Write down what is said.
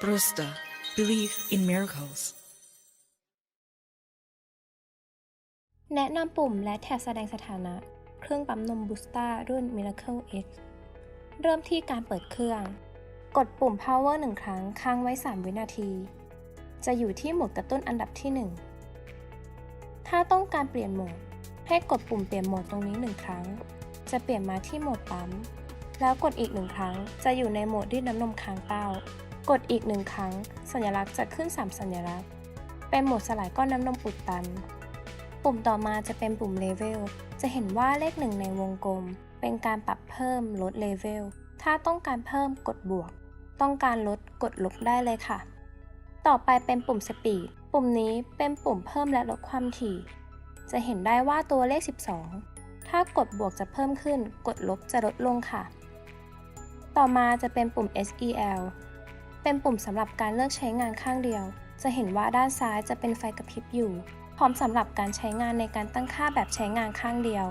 Prosta. Believe in miracles. แนะนำปุ่มและแถบแสดงสถานะ เครื่องปั๊มนมบูสตารุ่น Miracle X เริ่มที่การเปิดเครื่อง กดปุ่ม power 1 ครั้งค้างไว้ 3 วินาที จะอยู่ที่โหมดกระตุ้นอันดับที่ 1 ถ้าต้องการเปลี่ยนโหมด ให้กดปุ่มเปลี่ยนโหมดตรงนี้ 1 ครั้ง จะเปลี่ยนมาที่โหมดปั๊ม แล้วกดอีกหนึ่งครั้ง จะอยู่ในโหมดรีดน้ำนมค้างเต้า กดอีกหนึ่งครั้ง สัญลักษณ์จะขึ้น 3 สัญลักษณ์ เป็นโหมดสลายก้อนน้ำนมอุดตัน ปุ่มต่อมาจะเป็นปุ่มเลเวล จะเห็นว่าเลขหนึ่งในวงกลม เป็นการปรับเพิ่มลดเลเวล ถ้าต้องการเพิ่มกดบวก ต้องการลดกดลบได้เลยค่ะ ต่อไปเป็นปุ่มสปีด ปุ่มนี้เป็นปุ่มเพิ่มและลดความถี่ จะเห็นได้ว่าตัวเลข 12 ถ้ากดบวกจะเพิ่มขึ้น กดลบจะลดลงค่ะ ต่อมาจะเป็นปุ่ม SEL เป็นปุ่มสำหรับการเลือกใช้งานข้างเดียว จะเห็นว่าด้านซ้ายจะเป็นไฟกระพริบอยู่ พร้อมสำหรับการใช้งานในการตั้งค่าแบบใช้งานข้างเดียว